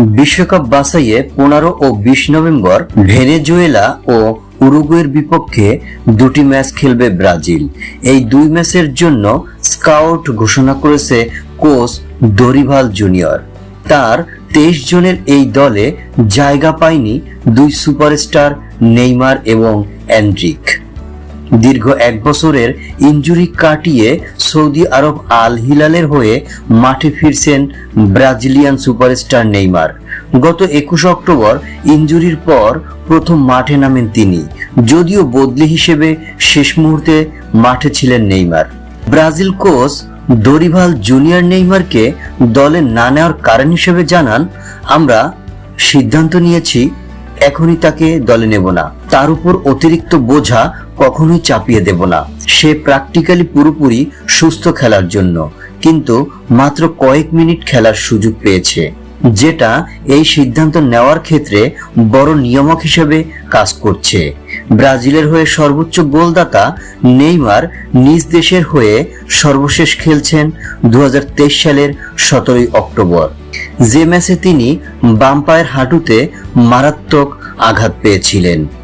বিশ্বকাপ বাছাইয়ে পনেরো ও বিশ নভেম্বর ভেনেজুয়েলা ও উরুগুয়ের বিপক্ষে দুটি ম্যাচ খেলবে ব্রাজিল। এই দুই ম্যাচের জন্য স্কাউট ঘোষণা করেছে কোচ দরিভাল জুনিয়র। তার তেইশ জনের এই দলে জায়গা পায়নি দুই সুপারস্টার নেইমার এবং অ্যান্ড্রিক দীর্ঘ এক বছরের ইনজুরি কাটিয়ে সৌদি আরব আল হিলালের হয়ে মাঠে ফিরছেন ব্রাজিলিয়ান সুপারস্টার নেইমার। গত একুশ অক্টোবর ইনজুরির পর প্রথম মাঠে নামেন তিনি, যদিও বদলি হিসেবে শেষ মুহূর্তে মাঠে ছিলেন Neymar. Brazil coach Dorival junior নেইমারকে দলে না নেওয়ার কারণ হিসেবে জানান, আমরা সিদ্ধান্ত নিয়েছি এখনই তাকে দলে নেব না। তার উপর অতিরিক্ত বোঝা কখনোই চাপিয়ে দেব না। সে প্র্যাকটিক্যালি পুরোপুরি সুস্থ খেলার জন্য, কিন্তু মাত্র কয়েক মিনিট খেলার সুযোগ পেয়েছে। যেটা এই সিদ্ধান্ত নেওয়ার ক্ষেত্রে বড় নিয়ামক হিসেবে কাজ করছে। ব্রাজিলের হয়ে সর্বোচ্চ গোলদাতা নেইমার নিজ দেশের হয়ে সর্বশেষ খেলছেন দু হাজার তেইশ সালের সতেরোই অক্টোবর। যে ম্যাচে তিনি বাম্পায়ের হাঁটুতে মারাত্মক আঘাত পেয়েছিলেন।